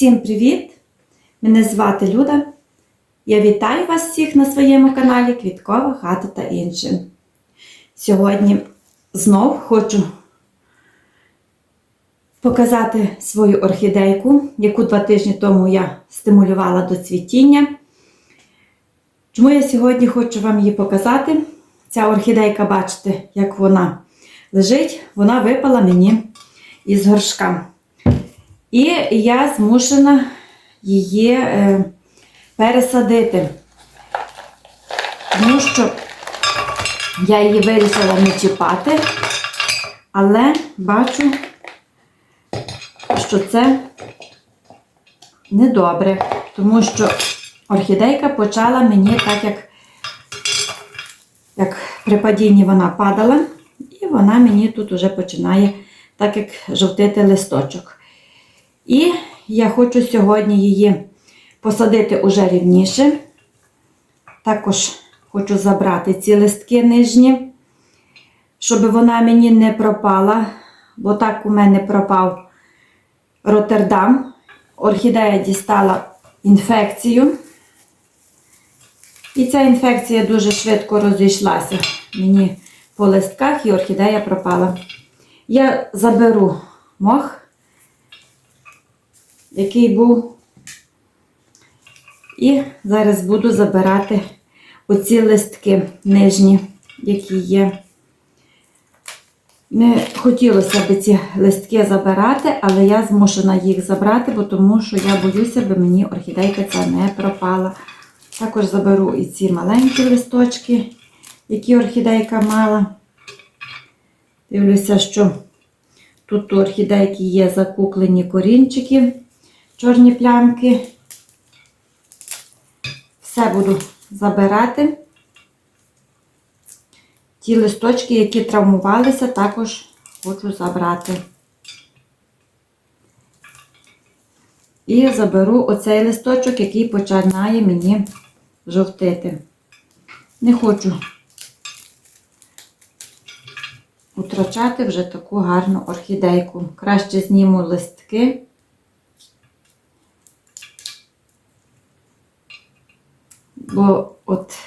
Всім привіт! Мене звати Люда. Я вітаю вас всіх на своєму каналі Квіткова хата та інше. Сьогодні знов хочу показати свою орхідейку, яку два тижні тому я стимулювала до цвітіння. Чому я сьогодні хочу вам її показати? Ця орхідейка, бачите, як вона лежить, вона випала мені із горшка. І я змушена її е, пересадити, тому що я її вирішила не чіпати, але бачу, що це недобре, тому що орхідейка почала мені так, як, як при падінні вона падала, і вона мені тут вже починає так як жовтити листочок. І я хочу сьогодні її посадити уже рівніше. Також хочу забрати ці листки нижні, щоб вона мені не пропала, бо так у мене пропав Роттердам. Орхідея дістала інфекцію. І ця інфекція дуже швидко розійшлася мені по листках, і орхідея пропала. Я заберу мох який був. І зараз буду забирати оці листки нижні, які є. Не хотілося б ці листки забирати, але я змушена їх забрати, бо тому що я боюся, би мені орхідейка ця не пропала. Також заберу і ці маленькі листочки, які орхідейка мала. Дивлюся, що тут у орхідейки є закуклені корінчики чорні плямки. Все буду забирати. Ті листочки, які травмувалися, також хочу забрати. І заберу оцей листочок, який починає мені жовтити. Не хочу втрачати вже таку гарну орхідейку. Краще зніму листки. Бо от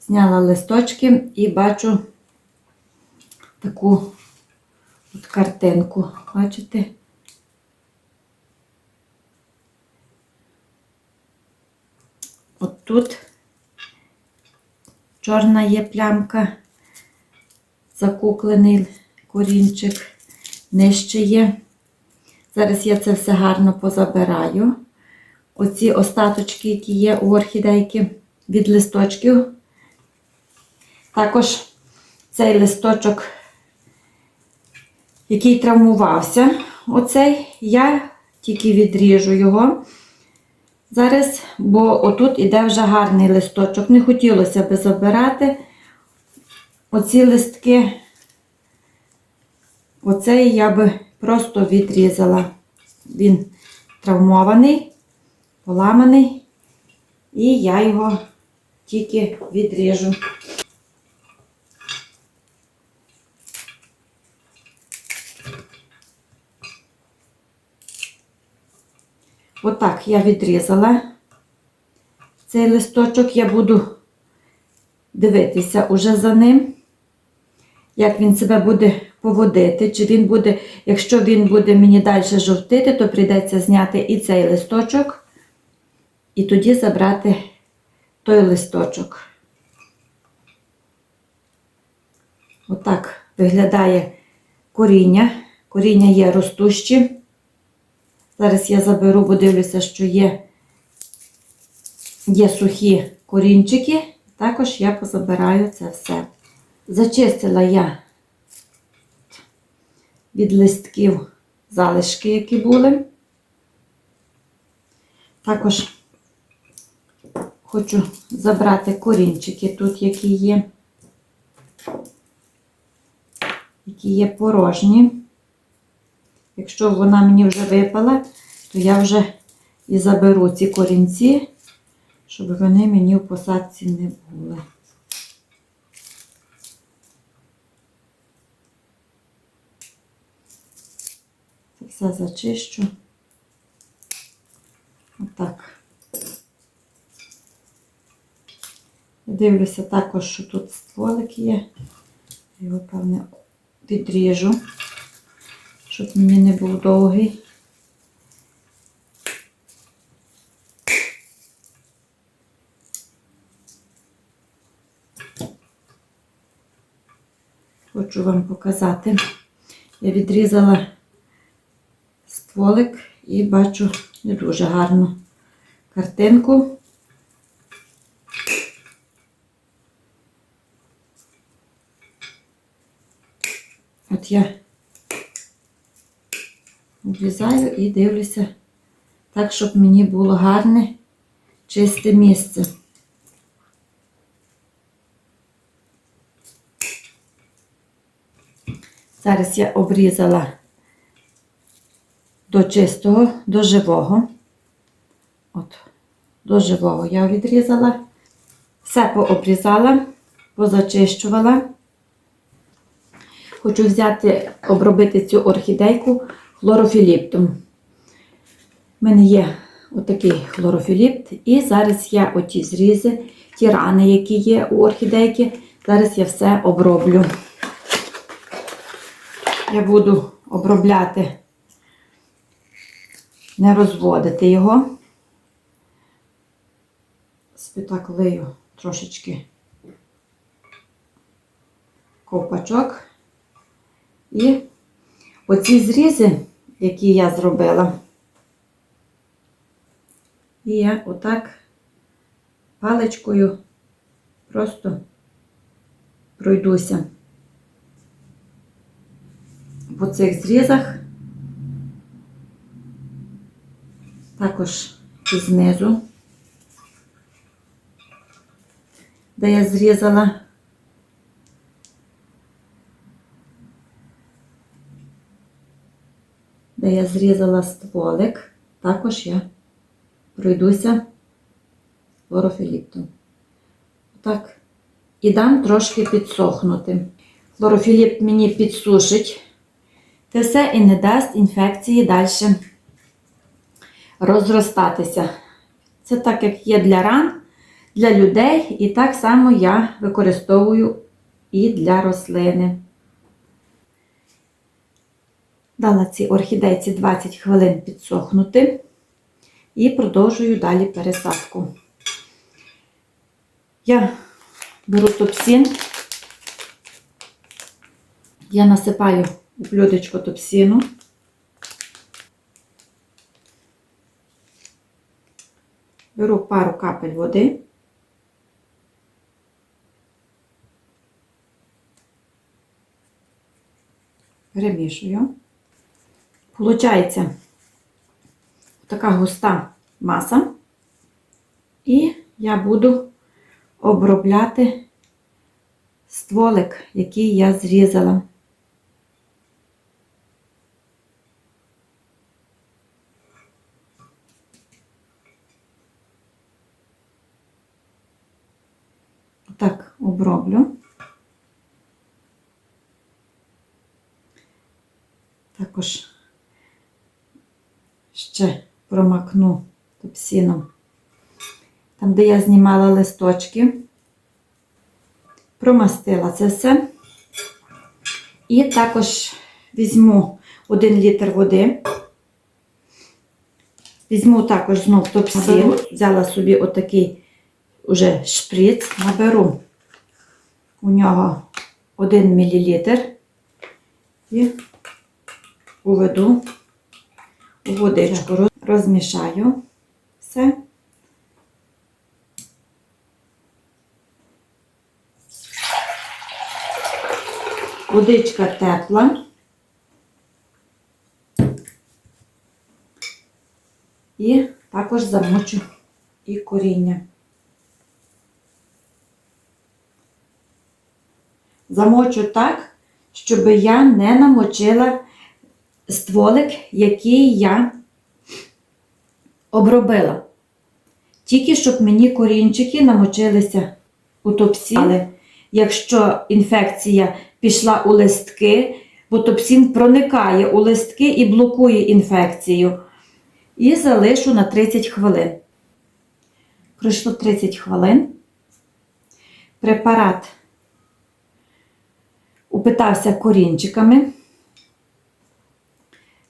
зняла листочки і бачу таку от картинку. Бачите? От тут чорна є плямка, закуклений корінчик, нижче є. Зараз я це все гарно позабираю оці остаточки, які є у орхідейки від листочків. Також цей листочок, який травмувався, оцей, я тільки відріжу його. Зараз, бо отут іде вже гарний листочок. Не хотілося би забирати оці листки. Оцей я би просто відрізала. Він травмований поламаний, і я його тільки відріжу. Отак я відрізала цей листочок, я буду дивитися уже за ним, як він себе буде поводити, чи він буде, якщо він буде мені далі жовтити, то прийдеться зняти і цей листочок і тоді забрати той листочок. Отак виглядає коріння. Коріння є ростущі. Зараз я заберу, бо дивлюся, що є, є сухі корінчики. Також я позабираю це все. Зачистила я від листків залишки, які були. Також Хочу забрати корінчики тут, які є, які є порожні. Якщо вона мені вже випала, то я вже і заберу ці корінці, щоб вони мені в посадці не були. Це все зачищу. Отак. Дивлюся також, що тут стволик є. Його, певне, відріжу, щоб мені не був довгий. Хочу вам показати. Я відрізала стволик і бачу не дуже гарну картинку. Я обрізаю і дивлюся так, щоб мені було гарне, чисте місце. Зараз я обрізала до чистого, до живого. От, до живого я відрізала. Все пообрізала, позачищувала. Хочу взяти, обробити цю орхідейку хлорофіліптом. У мене є отакий хлорофіліпт, і зараз я оті зрізи, ті рани, які є у орхідейки, зараз я все оброблю. Я буду обробляти, не розводити його. Спитак лию трошечки ковпачок. І оці зрізи, які я зробила, і я отак паличкою просто пройдуся по цих зрізах, також і знизу, де я зрізала. Де я зрізала стволик, також я пройдуся хлорофіліптом. Так. І дам трошки підсохнути. Хлорофіліп мені підсушить те все і не дасть інфекції далі розростатися. Це так, як є для ран, для людей, і так само я використовую і для рослини. Дала цій орхідейці 20 хвилин підсохнути і продовжую далі пересадку. Я беру топсін, я насипаю у блюдечко топсіну. Беру пару капель води. Перемішую. Получається така густа маса, і я буду обробляти стволик, який я зрізала. Так, оброблю. Також ще промакну топсіном. Там, де я знімала листочки, промастила це все. І також візьму 1 літр води. Візьму також знов топсін, взяла собі отакий уже шприц, наберу у нього 1 мл і уведу водичку, розмішаю все. Водичка тепла. І також замочу і коріння. Замочу так, щоб я не намочила стволик, який я обробила. Тільки щоб мені корінчики намочилися у топсі. Але якщо інфекція пішла у листки, бо топсін проникає у листки і блокує інфекцію. і залишу на 30 хвилин. Пройшло 30 хвилин. Препарат упитався корінчиками.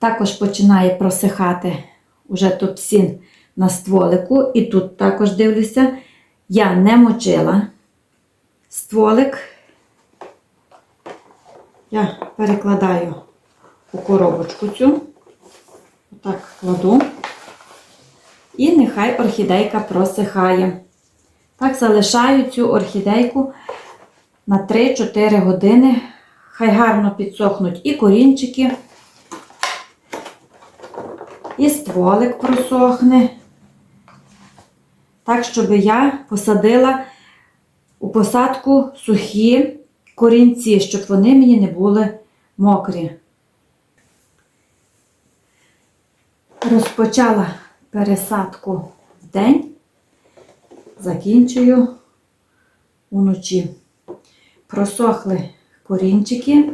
Також починає просихати уже топсін на стволику. І тут також дивлюся, я не мочила стволик. Я перекладаю у коробочку цю. Отак кладу. І нехай орхідейка просихає. Так, залишаю цю орхідейку на 3-4 години. Хай гарно підсохнуть і корінчики, і стволик просохне. Так, щоб я посадила у посадку сухі корінці, щоб вони мені не були мокрі. Розпочала пересадку в день, закінчую уночі. Просохли корінчики,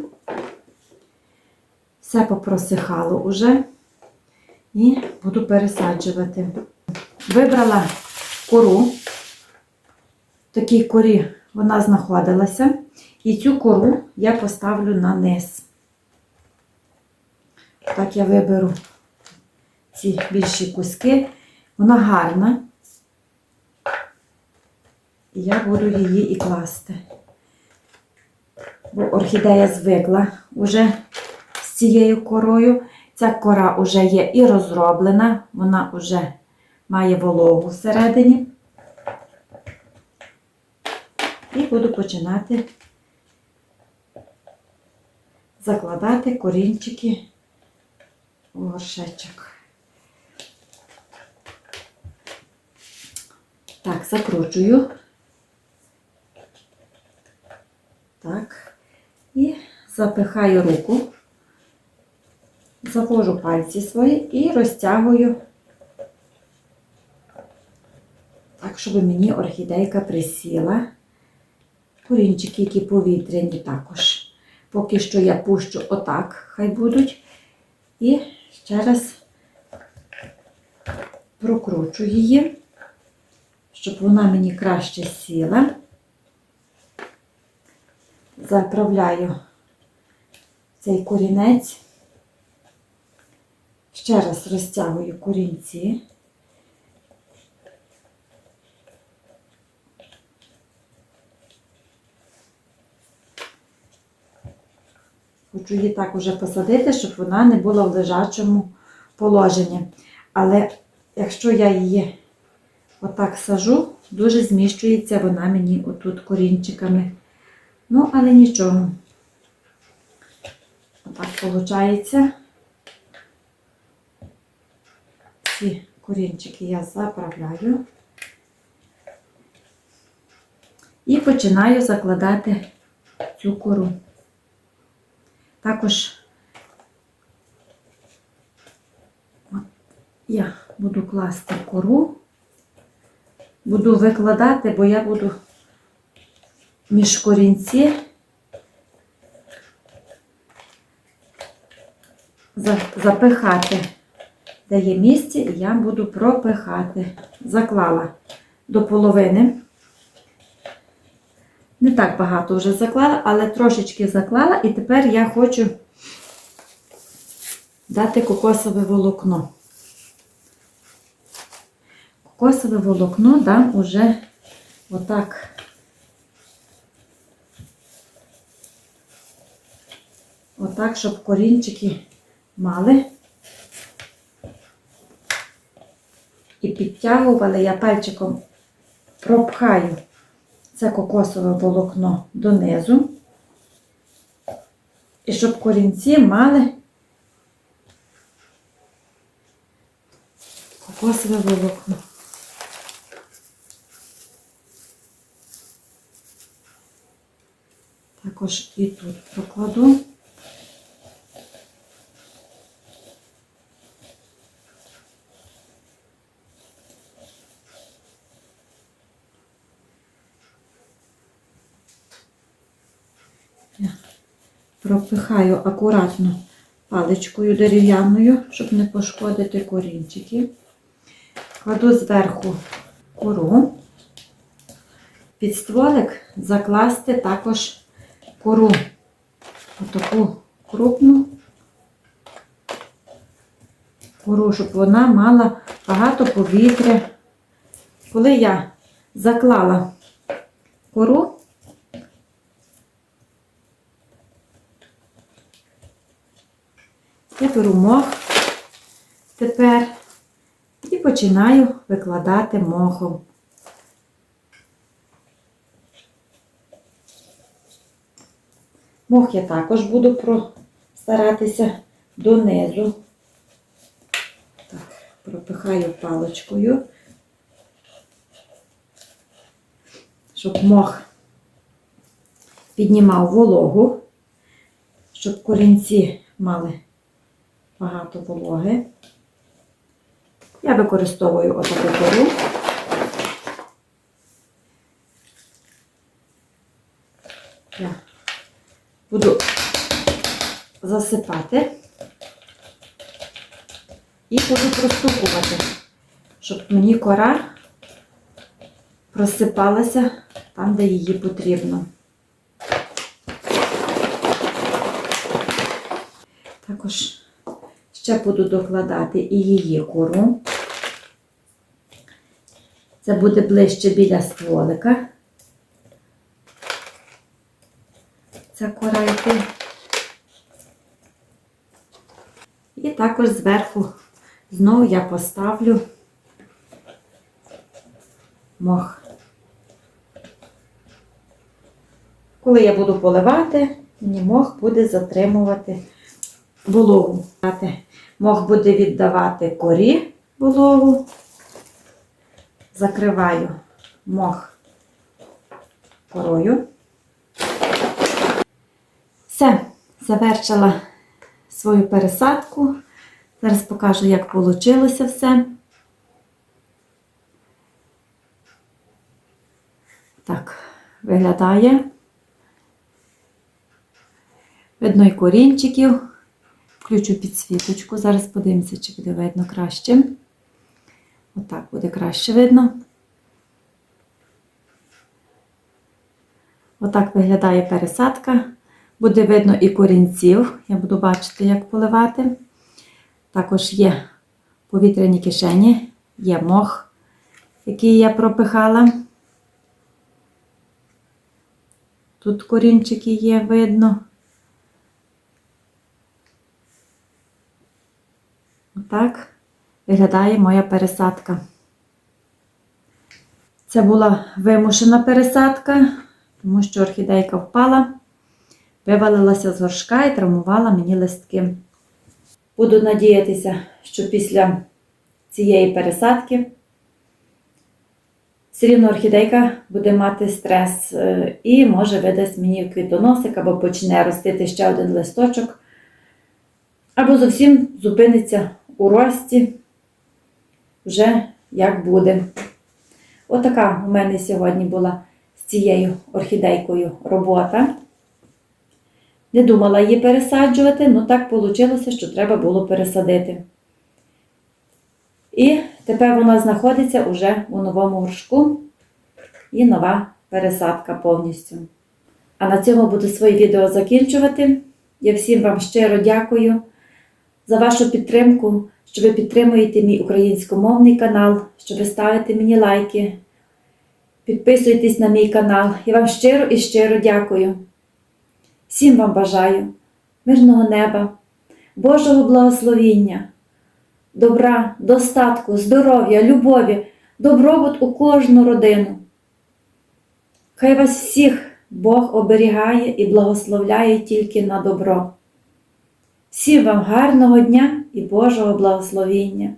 все попросихало уже і буду пересаджувати. Вибрала кору, в такій корі вона знаходилася, і цю кору я поставлю на низ. Так я виберу ці більші куски. Вона гарна. І я буду її і класти. Бо орхідея звикла вже з цією корою. Ця кора вже є і розроблена, вона вже має вологу всередині. І буду починати закладати корінчики у горшечок. Так, закручую. Так. І запихаю руку, завожу пальці свої і розтягую, так, щоб мені орхідейка присіла. Корінчики, які повітряні також. Поки що я пущу отак, хай будуть. І ще раз прокручу її щоб вона мені краще сіла. Заправляю цей корінець, ще раз розтягую корінці. Хочу її так уже посадити, щоб вона не була в лежачому положенні. Але якщо я її отак сажу, дуже зміщується вона мені отут корінчиками. Ну, але нічого. Отак виходить. Ці корінчики я заправляю. І починаю закладати цю кору. Також я буду класти кору буду викладати, бо я буду між корінці запихати, де є місце, і я буду пропихати. Заклала до половини. Не так багато вже заклала, але трошечки заклала, і тепер я хочу дати кокосове волокно кокосове волокно дам уже отак. Отак, щоб корінчики мали. І підтягували, я пальчиком пропхаю це кокосове волокно донизу. І щоб корінці мали кокосове волокно. Також і тут прокладу. Пропихаю акуратно паличкою дерев'яною, щоб не пошкодити корінчики. Кладу зверху кору. Під стволик закласти також кору. Отаку крупну кору, щоб вона мала багато повітря. Коли я заклала кору, я беру мох тепер і починаю викладати мохом. Мох я також буду старатися донизу. Так, пропихаю паличкою, щоб мох піднімав вологу, щоб корінці мали багато вологи. Я використовую отаку кору. Я буду засипати і буду простукувати, щоб мені кора просипалася там, де її потрібно. Також ще буду докладати і її кору. Це буде ближче біля стволика. Ця кора йти. І також зверху знову я поставлю мох. Коли я буду поливати, мені мох буде затримувати вологу. Мох буде віддавати корі вологу. Закриваю мох корою. Все, завершила свою пересадку. Зараз покажу, як вийшло все. Так, виглядає. Видно і корінчиків. Включу підсвіточку. Зараз подивимося, чи буде видно краще. Отак буде краще видно. Отак виглядає пересадка. Буде видно і корінців. Я буду бачити, як поливати. Також є повітряні кишені, є мох, який я пропихала. Тут корінчики є, видно. Отак виглядає моя пересадка. Це була вимушена пересадка, тому що орхідейка впала, вивалилася з горшка і травмувала мені листки. Буду надіятися, що після цієї пересадки все рівно орхідейка буде мати стрес е, і може видасть мені квітоносик або почне ростити ще один листочок, або зовсім зупиниться у рості вже як буде. Отака у мене сьогодні була з цією орхідейкою робота. Не думала її пересаджувати, але так вийшло, що треба було пересадити. І тепер вона знаходиться уже у новому горшку і нова пересадка повністю. А на цьому буду своє відео закінчувати. Я всім вам щиро дякую за вашу підтримку, що ви підтримуєте мій українськомовний канал, що ви ставите мені лайки, підписуєтесь на мій канал. Я вам щиро і щиро дякую. Всім вам бажаю мирного неба, Божого благословіння, добра, достатку, здоров'я, любові, добробут у кожну родину. Хай вас всіх Бог оберігає і благословляє тільки на добро. Всім вам гарного дня і Божого благословіння!